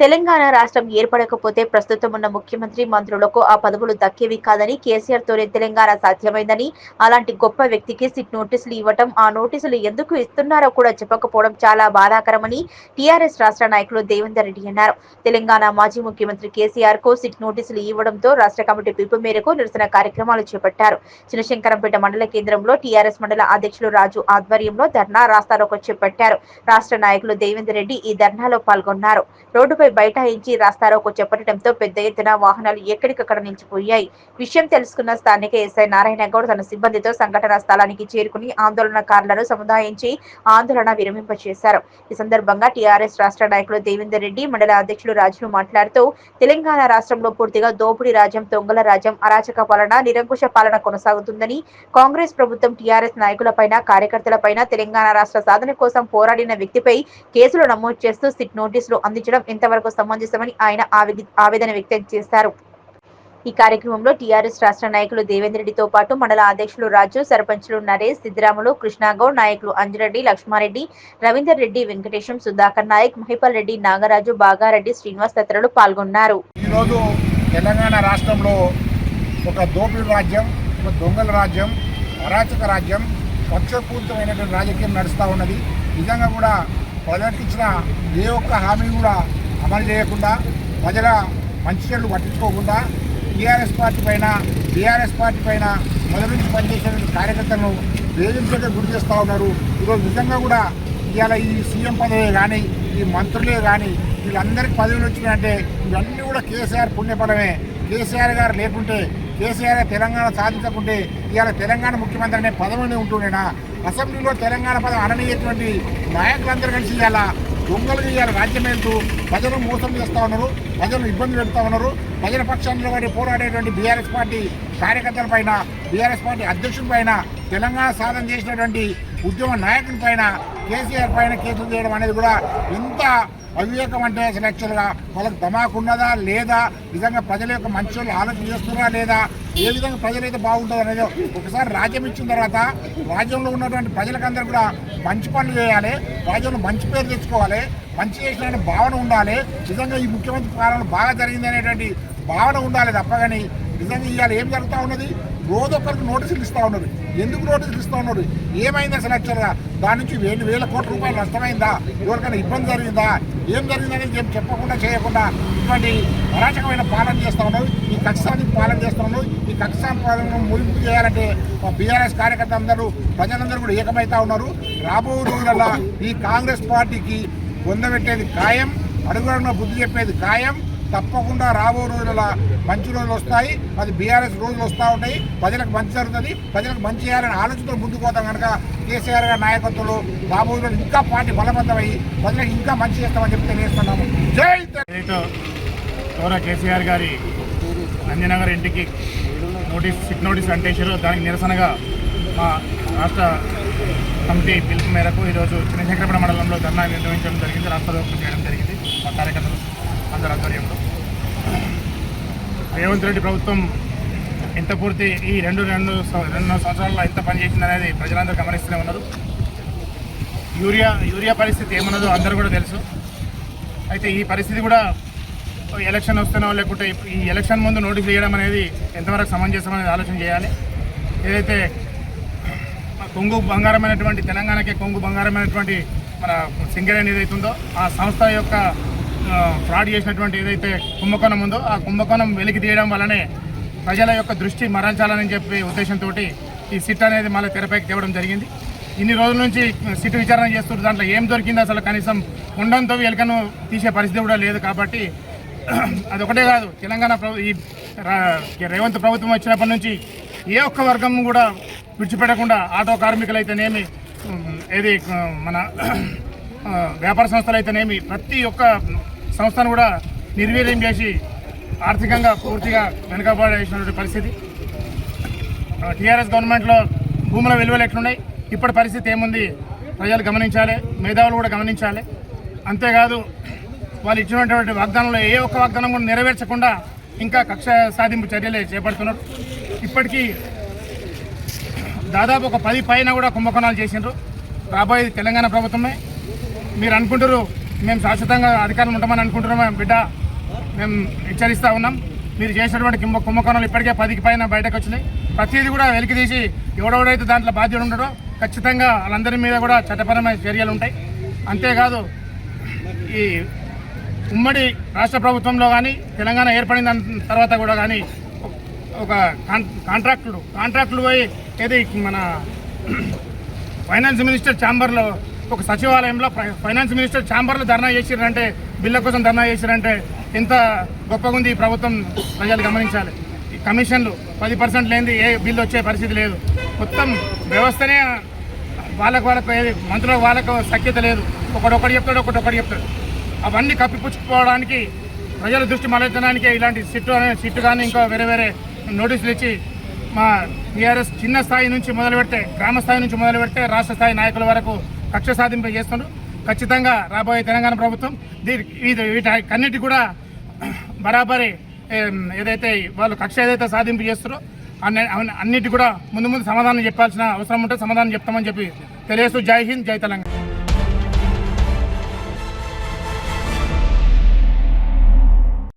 తెలంగాణ రాష్ట్రం ఏర్పడకపోతే ప్రస్తుతం ఉన్న ముఖ్యమంత్రి మంత్రులకు ఆ పదవులు దక్కేవి కాదని కేసీఆర్ తోనే తెలంగాణ సాధ్యమైందని అలాంటి గొప్ప వ్యక్తికి సిట్ నోటీసులు ఇవ్వటం ఆ నోటీసులు ఎందుకు ఇస్తున్నారో కూడా చెప్పకపోవడం చాలా బాధాకరమని టీఆర్ఎస్ రాష్ట్ర నాయకులు దేవేందర్ రెడ్డి అన్నారు. తెలంగాణ మాజీ ముఖ్యమంత్రి కేసీఆర్కు సిట్ నోటీసులు ఇవ్వడంతో రాష్ట్ర కమిటీ పిలుపు మేరకు నిరసన కార్యక్రమాలు చేపట్టారు. చినశంకరంపేట మండల కేంద్రంలో టీఆర్ఎస్ మండల అధ్యక్షులు రాజు ఆధ్వర్యంలో ధర్నా రాస్తారోకో చేపట్టారు. రాష్ట్ర నాయకులు దేవేందర్ రెడ్డి ఈ ధర్నాలో పాల్గొన్నారు. రోడ్డుపై బైఠాయించి రాస్తారోకో చేపట్టడంతో పెద్ద ఎత్తున వాహనాలు ఎక్కడికక్కడ నిలిచిపోయాయి. విషయం తెలుసుకున్న స్థానిక ఎస్ఐ నారాయణ గౌడ్ తన సిబ్బందితో సంఘటన స్థలానికి చేరుకుని ఆందోళనకారులను సముదాయించి ఆందోళన విరమింపచేశారు. ఈ సందర్భంగా టీఆర్ఎస్ రాష్ట్ర నాయకులు దేవేందర్ రెడ్డి మండల అధ్యక్షుడు రాజును మాట్లాడుతూ తెలంగాణ రాష్ట్రంలో పూర్తిగా దోపిడీ రాజ్యం దొంగల రాజ్యం అరాచక పాలన నిరంకుశ పాలన కొనసాగుతుందని కాంగ్రెస్ ప్రభుత్వం టీఆర్ఎస్ నాయకులపైన కార్యకర్తలపైన తెలంగాణ రాష్ట్ర సాధన కోసం పోరాడిన వ్యక్తిపై కేసులు నమోదు చేస్తూ సిట్ నోటీసులు అందించడం ఎంతవరకు వరకు సమంజసమని ఆయన ఆవేదన వ్యక్తం చేశారు. ఈ కార్యక్రమంలో టీఆర్ఎస్ రాష్ట్ర నాయకులు దేవేందర్ రెడ్డితో పాటు మండల అధ్యక్షులు రాజు సర్పంచులు నరేష్ సిద్దిరాములు కృష్ణాగౌడ్ నాయకులు అంజరెడ్డి లక్ష్మారెడ్డి రవీందర్ రెడ్డి వెంకటేశం సుధాకర్ నాయక్ మహిపాల్ రెడ్డి నాగరాజు బాగారెడ్డి శ్రీనివాస్ తదితరులు పాల్గొన్నారు. ఈరోజు తెలంగాణ రాష్ట్రంలో ఒక దోపిడీ రాజ్యం ఒక దొంగల రాజ్యం అరాచక రాజ్యం పక్షపూరితమైనటువంటి రాజకీయం నడుస్తూ ఉన్నది. నిజంగా కూడా ప్రజలకు ఇచ్చిన ఏ ఒక్క హామీ కూడా అమలు చేయకుండా ప్రజల మంచి చెడు పట్టించుకోకుండా టీఆర్ఎస్ పార్టీ పైన బీఆర్ఎస్ పార్టీ పైన మొదటి నుంచి పనిచేసిన కార్యకర్తలను వేధించగా గురి చేస్తూ ఉన్నారు. ఈరోజు నిజంగా కూడా ఇవాళ ఈ సీఎం పదవే కానీ ఈ మంత్రులే కానీ వీళ్ళందరికీ పదవులు వచ్చినాయంటే ఇవన్నీ కూడా కేసీఆర్ పుణ్యపదమే కేసీఆర్ గారు లేకుంటే కేసీఆర్ తెలంగాణ సాధించకుంటే ఇవాళ తెలంగాణ ముఖ్యమంత్రి అనే పదవిని ఉంటుండేనా? అసెంబ్లీలో తెలంగాణ పదవి అననీయటువంటి నాయకులందరూ కలిసి ఇవాళ దొంగలు చేయాలి రాజ్యం వెళ్తూ ప్రజలు మోసం చేస్తూ ఉన్నారు ప్రజలు ఇబ్బంది పెడతా ఉన్నారు. ప్రజల పక్షాన్ని వారి పోరాడేటువంటి బీఆర్ఎస్ పార్టీ కార్యకర్తల పైన బీఆర్ఎస్ పార్టీ అధ్యక్షుల పైన తెలంగాణ సాధన చేసినటువంటి ఉద్యమ నాయకుని పైన కేసీఆర్ పైన కేసులు చేయడం అనేది కూడా ఎంత అవివేకం అంటే అసలు యాక్చువల్గా వాళ్ళకి ధమాకు ఉన్నదా లేదా? నిజంగా ప్రజల యొక్క మంచి వాళ్ళు ఆలోచన చేస్తున్నారా లేదా? ఏ విధంగా ప్రజలైతే బాగుంటుంది అనేది ఒకసారి రాజ్యం ఇచ్చిన తర్వాత రాజ్యంలో ఉన్నటువంటి ప్రజలకందరూ కూడా మంచి పనులు చేయాలి రాజ్యంలో మంచి పేరు తెచ్చుకోవాలి మంచి చేసిన భావన ఉండాలి. నిజంగా ఈ ముఖ్యమంత్రి పాలన బాగా జరిగింది అనేటువంటి భావన ఉండాలి తప్ప కానీ నిజంగా ఇవాళ ఏం జరుగుతూ ఉన్నది? రోజు ఒక్కరికి నోటీసులు ఇస్తూ ఉన్నారు ఎందుకు నోటీసులు ఇస్తూ ఉన్నారు ఏమైంది అసలు యాక్చువల్గా దాని నుంచి వేలు వేల కోట్ల రూపాయలు నష్టమైందా? ఎవరికైనా ఇబ్బంది జరిగిందా? ఏం జరిగిందని ఏం చెప్పకుండా చేయకుండా ఇటువంటి అరాచకమైన పాలన చేస్తూ ఉన్నారు ఈ కక్షాన్ని పాలన చేస్తూ ఉన్నారు ఈ కక్షా పాలన ముగింపు చేయాలంటే బీఆర్ఎస్ కార్యకర్త అందరూ ప్రజలందరూ కూడా ఏకమవుతా ఉన్నారు. రాబో రోజులలో ఈ కాంగ్రెస్ పార్టీకి పొందబెట్టేది ఖాయం అడుగుడున్న బుద్ధి చెప్పేది ఖాయం. తప్పకుండా రాబో రోజుల మంచి రోజులు వస్తాయి. అది బీఆర్ఎస్ రోజులు వస్తూ ఉంటాయి. ప్రజలకు మంచి జరుగుతుంది. ప్రజలకు మంచి చేయాలని ఆలోచనతో ముందుకు పోతాం కనుక కేసీఆర్ గారి నాయకత్వంలో రాబోయే రోజులు ఇంకా పార్టీ బలవంతమై ప్రజలకు ఇంకా మంచి చేస్తామని చెప్పి తెలియజేస్తున్నాము. జై గౌరవ కేసీఆర్ గారి అంజనగర్ ఇంటికి నోటీస్ సిట్ నోటీస్ అంటేశారు. దానికి నిరసనగా మా రాష్ట్ర కమిటీ పిలుపు మేరకు ఈరోజు చిన్నశంకరపడ మండలంలో ధర్నా నిర్వహించడం జరిగింది. రాష్ట్ర చేయడం జరిగింది. మా కార్యకర్తలు అందరి ఆధ్వర్యంలో. రేవంత్ రెడ్డి ప్రభుత్వం ఎంత పూర్తి ఈ రెండు రెండు రెండు సంవత్సరాల్లో ఎంత పనిచేసిందనేది ప్రజలందరూ గమనిస్తూనే ఉన్నారు. యూరియా యూరియా పరిస్థితి ఏమన్నదో అందరూ కూడా తెలుసు. అయితే ఈ పరిస్థితి కూడా ఎలక్షన్ వస్తేనో లేకుంటే ఈ ఎలక్షన్ ముందు నోటీస్ చేయడం అనేది ఎంతవరకు సమంజసం అనేది ఆలోచన చేయాలి. ఏదైతే కొంగు బంగారమైనటువంటి తెలంగాణకే కొంగు బంగారమైనటువంటి మన సింగరేణి ఏదైతుందో ఆ సంస్థ యొక్క ఫ్రాడ్ చేసినటువంటి ఏదైతే కుంభకోణం ఉందో ఆ కుంభకోణం వెలికి తీయడం వల్లనే ప్రజల యొక్క దృష్టి మరల్చాలని చెప్పి ఉద్దేశంతో ఈ సిట్ అనేది మళ్ళీ తెరపైకి తేవడం జరిగింది. ఇన్ని రోజుల నుంచి సిట్ విచారణ చేస్తున్న దాంట్లో ఏం దొరికింది అసలు కనీసం ఉండంతో ఎలుకను తీసే పరిస్థితి కూడా లేదు కాబట్టి అదొకటే కాదు. తెలంగాణ ప్రభు ఈ రేవంత్ ప్రభుత్వం వచ్చినప్పటి నుంచి ఏ ఒక్క వర్గం కూడా విడిచిపెట్టకుండా ఆటో కార్మికులైతేనేమి ఏది మన వ్యాపార సంస్థలు అయితేనేమి ప్రతి ఒక్క సంస్థను కూడా నిర్వీర్యం చేసి ఆర్థికంగా పూర్తిగా వెనుకబడేసినటువంటి పరిస్థితి. టీఆర్ఎస్ గవర్నమెంట్లో భూముల విలువలు ఎట్లున్నాయి? ఇప్పటి పరిస్థితి ఏముంది? ప్రజలు గమనించాలి మేధావులు కూడా గమనించాలి. అంతేకాదు వాళ్ళు ఇచ్చినటువంటి వాగ్దానంలో ఏ ఒక్క వాగ్దానం కూడా నెరవేర్చకుండా ఇంకా కక్ష సాధింపు చర్యలే చేపడుతున్నారు. ఇప్పటికీ దాదాపు ఒక పది పైన కూడా కుంభకోణాలు చేసిండ్రు. రాబోయేది తెలంగాణ ప్రభుత్వమే. మీరు అనుకుంటారు మేము శాశ్వతంగా అధికారం ఉంటామని అనుకుంటున్నాం బిడ్డ? మేము హెచ్చరిస్తూ ఉన్నాం. మీరు చేసినటువంటి కుంభ కుంభకోణాలు ఇప్పటికే పదికి పైన బయటకు వచ్చినాయి. ప్రతిదీ కూడా వెలికి తీసి ఎవడెవడైతే దాంట్లో బాధ్యుడు ఉండడో ఖచ్చితంగా వాళ్ళందరి మీద కూడా చట్టపరమైన చర్యలు ఉంటాయి. అంతేకాదు ఈ ఉమ్మడి రాష్ట్ర ప్రభుత్వంలో కానీ తెలంగాణ ఏర్పడిన తర్వాత కూడా కానీ ఒక కాంట్రాక్టుడు కాంట్రాక్టులు కాంట్రాక్టులు పోయి ఏది మన ఫైనాన్స్ మినిస్టర్ ఛాంబర్లో ఒక సచివాలయంలో ఫై- ఫైనాన్స్ మినిస్టర్ ఛాంబర్లో ధర్నా చేసిరంటే బిల్ల కోసం ధర్నా చేసిరంటే ఎంత గొప్పగా ఉంది ఈ ప్రభుత్వం ప్రజలు గమనించాలి. ఈ కమిషన్లు పది పర్సెంట్ లేనిది ఏ బిల్లు వచ్చే పరిస్థితి లేదు. మొత్తం వ్యవస్థనే వాళ్ళకు వాళ్ళకు ఏది మంత్రులకు వాళ్ళకు సఖ్యత లేదు. ఒకడొకటి చెప్తాడు ఒకటొకటి చెప్తాడు. అవన్నీ కప్పిపుచ్చుకోవడానికి ప్రజల దృష్టి మళ్ళించడానికి ఇలాంటి సిట్టు అనే సిట్టు కానీ ఇంకా వేరే వేరే నోటీసులు ఇచ్చి మా టీఆర్ఎస్ చిన్న స్థాయి నుంచి మొదలు పెడితే గ్రామ స్థాయి నుంచి మొదలు పెడితే రాష్ట్ర స్థాయి నాయకుల వరకు కక్ష సాధింప చేస్తున్నారు ఖచ్చితంగా రాబోయే తెలంగాణ ప్రభుత్వం దీనికి వీటి వీటన్నిటి కూడా బరాబరి ఏదైతే వాళ్ళు కక్ష ఏదైతే సాధింపు చేస్తారో అన్ని అన్ని- అన్నిటి కూడా ముందు ముందు సమాధానం చెప్పాల్సిన అవసరం ఉంటే సమాధానం చెప్తామని చెప్పి తెలియజేస్తూ జై హింద్ జై తెలంగాణ.